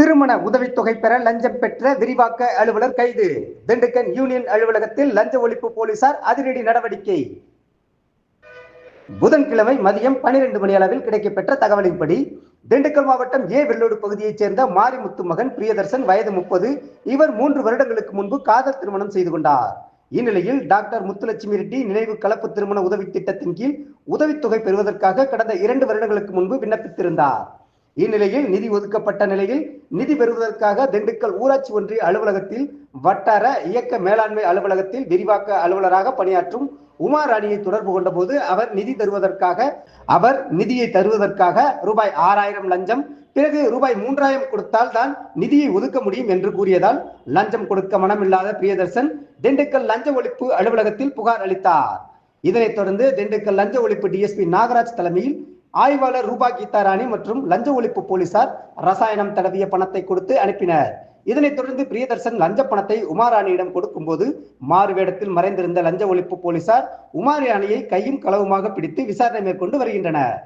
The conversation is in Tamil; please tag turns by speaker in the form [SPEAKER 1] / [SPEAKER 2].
[SPEAKER 1] திருமண உதவித்தொகை பெற லஞ்சம் பெற்ற விரிவாக்க அலுவலர் கைது. திண்டுக்கல் யூனியன் அலுவலகத்தில் லஞ்ச ஒழிப்பு போலீசார் அதிரடி நடவடிக்கை. புதன்கிழமை மதியம் பனிரெண்டு மணி அளவில் கிடைக்கப்பெற்ற தகவலின்படி திண்டுக்கல் மாவட்டம் ஏ வெள்ளோடு பகுதியைச் சேர்ந்த மாரிமுத்து மகன் பிரியதர்சன் வயது முப்பது இவர் மூன்று வருடங்களுக்கு முன்பு காதல் திருமணம் செய்து கொண்டார். இந்நிலையில் டாக்டர் முத்துலட்சுமி ரெட்டி நினைவு கலப்பு திருமண உதவி திட்டத்தின் கீழ் உதவித்தொகை பெறுவதற்காக கடந்த இரண்டு வருடங்களுக்கு முன்பு விண்ணப்பித்திருந்தார். இந்நிலையில் நிதி ஒதுக்கப்பட்ட நிலையில் நிதி பெறுவதற்காக திண்டுக்கல் ஊராட்சி ஒன்றிய அலுவலகத்தில் வட்டார இயக்க மேலாண்மை அலுவலகத்தில் விரிவாக்க அலுவலராக பணியாற்றும் உமார் அணியை தொடர்பு கொண்டபோது அவர் நிதி தருவதற்காக அவர் நிதியை தருவதற்காக ரூபாய் ஆறாயிரம் லஞ்சம் பிறகு ரூபாய் மூன்றாயிரம் கொடுத்தால் தான் நிதியை ஒதுக்க முடியும் என்று கூறியதால் லஞ்சம் கொடுக்க மனமில்லாத பிரியதர்சன் திண்டுக்கல் லஞ்ச ஒழிப்பு அலுவலகத்தில் புகார் அளித்தார். இதனைத் தொடர்ந்து திண்டுக்கல் லஞ்ச ஒழிப்பு டிஎஸ்பி நாகராஜ் தலைமையில் ஆய்வாளர் ரூபா கீதாராணி மற்றும் லஞ்ச ஒழிப்பு போலீசார் ரசாயனம் தடவிய பணத்தை கொடுத்து அனுப்பினர். இதனைத் தொடர்ந்து பிரியதர்சன் லஞ்ச பணத்தை உமாராணியிடம் கொடுக்கும்போது மாறுவேடத்தில் மறைந்திருந்த லஞ்ச ஒழிப்பு போலீசார் உமாராணியை கையும் களவுமாக பிடித்து விசாரணை மேற்கொண்டு வருகின்றனர்.